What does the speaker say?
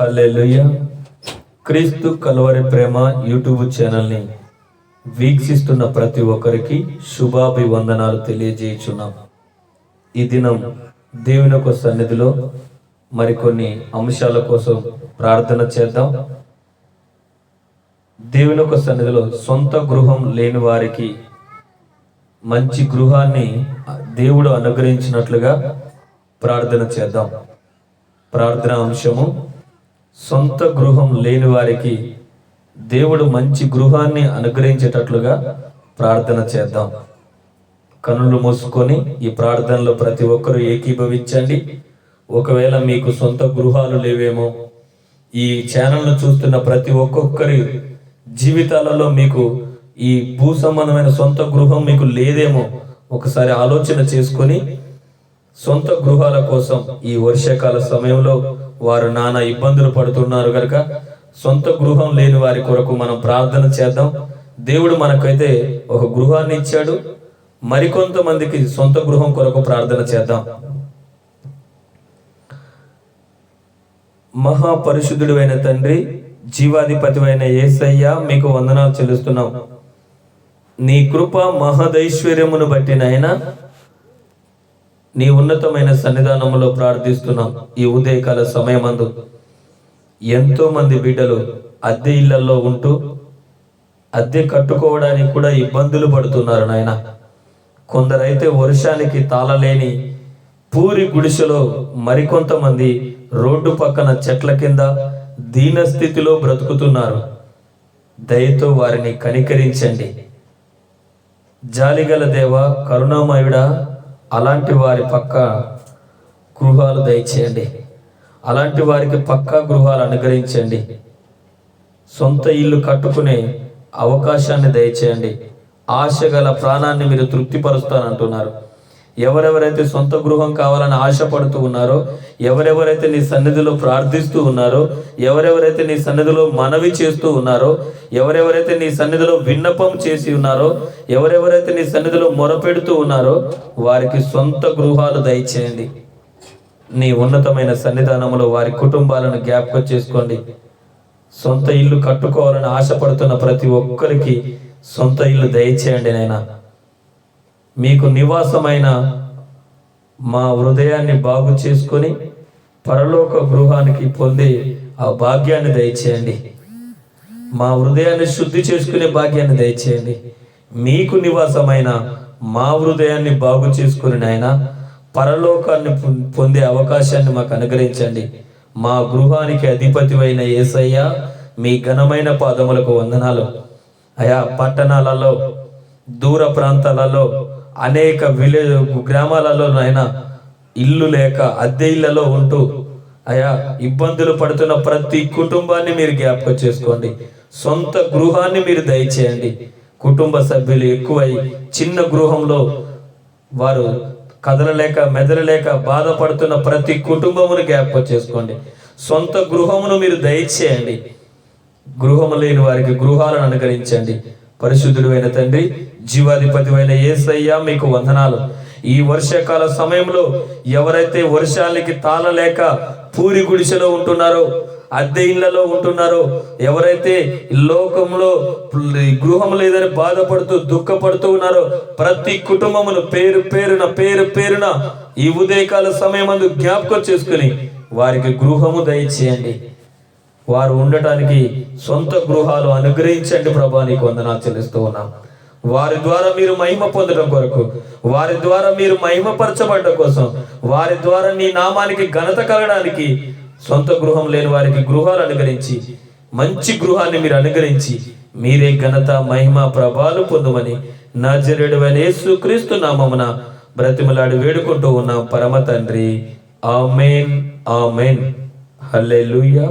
హల్లెలూయ. క్రీస్తు కలువరి ప్రేమ యూట్యూబ్ ఛానల్ని వీక్షిస్తున్న ప్రతి ఒక్కరికి శుభాభివందనాలు తెలియజేయుచున్నాం. ఈ దినం దేవుని యొక్క సన్నిధిలో మరికొన్ని అంశాల కోసం ప్రార్థన చేద్దాం. దేవుని యొక్క సన్నిధిలో సొంత గృహం లేని వారికి మంచి గృహాన్ని దేవుడు అనుగ్రహించినట్లుగా ప్రార్థన చేద్దాం. ప్రార్థన అంశము సొంత గృహం లేని వారికి దేవుడు మంచి గృహాన్ని అనుగ్రహించేటట్లుగా ప్రార్థన చేద్దాం. కనులు మూసుకొని ఈ ప్రార్థనలో ప్రతి ఒక్కరూ ఏకీభవించండి. ఒకవేళ మీకు సొంత గృహాలు లేవేమో ఈ ఛానల్ను చూస్తున్న ప్రతి ఒక్కొక్కరి జీవితాలలో మీకు ఈ భూ సంబంధమైన సొంత గృహం మీకు లేదేమో ఒకసారి ఆలోచన చేసుకొని సొంత గృహాల కోసం ఈ వర్షాకాల సమయంలో వారు నానా ఇబ్బందులు పడుతున్నారు కనుక సొంత గృహం లేని వారి కొరకు మనం ప్రార్థన చేద్దాం. దేవుడు మనకైతే ఒక గృహాన్ని ఇచ్చాడు. మరికొంతమందికి సొంత గృహం కొరకు ప్రార్థన చేద్దాం. మహాపరిశుద్ధుడు అయిన తండ్రి జీవాధిపతి అయిన ఏసయ్య మీకు వందనాలు చెల్లిస్తున్నాం. నీ కృప మహదైశ్వర్యమును బట్టినైనా నీ ఉన్నతమైన సన్నిధానంలో ప్రార్థిస్తున్నాం ఈ ఉదయకాల సమయమందు ఎంతో మంది బిడ్డలు అద్దె ఇళ్ళలో ఉంటూ అద్దె కట్టుకోవడానికి కూడా ఇబ్బందులు పడుతున్నారు నాయన. కొందరైతే వర్షానికి తాళలేని పూరి గుడిసెలో మరికొంతమంది రోడ్డు పక్కన చెట్ల కింద దీన స్థితిలో బ్రతుకుతున్నారు. దయతో వారిని కనికరించండి. జాలిగల దేవ కరుణామయుడా అలాంటి వారి పక్క గృహాలు దయచేయండి. అలాంటి వారికి పక్కా గృహాలు అనుగ్రహించండి. సొంత ఇల్లు కట్టుకునే అవకాశాన్ని దయచేయండి. ఆశ గల ప్రాణాన్ని మీరు తృప్తిపరుస్తానంటున్నారు. ఎవరెవరైతే సొంత గృహం కావాలని ఆశపడుతూ ఉన్నారో ఎవరెవరైతే నీ సన్నిధిలో ప్రార్థిస్తూ ఉన్నారో ఎవరెవరైతే నీ సన్నిధిలో మనవి చేస్తూ ఉన్నారో ఎవరెవరైతే నీ సన్నిధిలో విన్నపం చేసి ఉన్నారో ఎవరెవరైతే నీ సన్నిధిలో మొరపెడుతూ ఉన్నారో వారికి సొంత గృహాలు దయచేయండి. నీ ఉన్నతమైన సన్నిధానంలో వారి కుటుంబాలను జ్ఞాపకం చేసుకోండి. సొంత ఇల్లు కట్టుకోవాలని ఆశపడుతున్న ప్రతి ఒక్కరికి సొంత ఇల్లు దయచేయండి నాయనా. మీకు నివాసమైన మా హృదయాన్ని బాగు చేసుకొని పరలోక గృహానికి పొందే ఆ భాగ్యాన్ని దయచేయండి. మా హృదయాన్ని శుద్ధి చేసుకునే భాగ్యాన్ని దయచేయండి. మీకు నివాసమైన మా హృదయాన్ని బాగు చేసుకుని నాయన పరలోకాన్ని పొం- పొందే అవకాశాన్ని మాకు అనుగ్రహించండి. మా గృహానికి అధిపతివైన యేసయ్య మీ ఘనమైన పాదములకు వందనాలు. అయా పట్టణాలలో దూర ప్రాంతాలలో అనేక విలేజ్ గ్రామాలలో నాయన ఇల్లు లేక అద్దె ఇళ్ళలో ఉంటూ అయా ఇబ్బందులు పడుతున్న ప్రతి కుటుంబాన్ని మీరు జ్ఞాపకం చేసుకోండి. సొంత గృహాన్ని మీరు దయచేయండి. కుటుంబ సభ్యులు ఎక్కువై చిన్న గృహంలో వారు కదలలేక మెదలలేక బాధపడుతున్న ప్రతి కుటుంబమును జ్ఞాపకం చేసుకోండి. సొంత గృహమును మీరు దయచేయండి. గృహము లేని వారికి గృహాలను అనుకరించండి పరిశుద్ధుడు అయిన తండ్రి జీవాధిపతి అయిన ఏసయ్య మీకు వందనాలు. ఈ వర్షాకాల సమయంలో ఎవరైతే వర్షాలకి తాళలేక పూరి గుడిసెలో ఉంటున్నారో అద్దె ఇళ్ళలో ఉంటున్నారో ఎవరైతే లోకంలో గృహం లేదని బాధపడుతూ దుఃఖపడుతూ ఉన్నారో ప్రతి కుటుంబమును పేరు పేరున పేరు పేరున ఈ ఉదయకాల సమయమందు జ్ఞాపకం చేసుకుని వారికి గృహము దయచేయండి. వారు ఉండటానికి సొంత గృహాలు అనుగ్రహించండి ప్రభా నీకు వందనాలు చెల్లిస్తూ ఉన్నాం. వారి ద్వారా మీరు మహిమ పొందడం కొరకు వారి ద్వారా మీరు మహిమపరచబడ్డ కోసం వారి ద్వారా నీ నామానికి ఘనత కలగడానికి సొంత గృహం లేని వారికి గృహాలు అనుగ్రహించి మంచి గృహాన్ని మీరు అనుగ్రహించి మీరే ఘనత మహిమ ప్రభాలు పొందమని నజరేడు యేసు క్రీస్తు నామమున బ్రతిమలాడి వేడుకుంటూ ఉన్న. పరమ తండ్రి. ఆమెన్. ఆమెన్. హల్లెలూయా.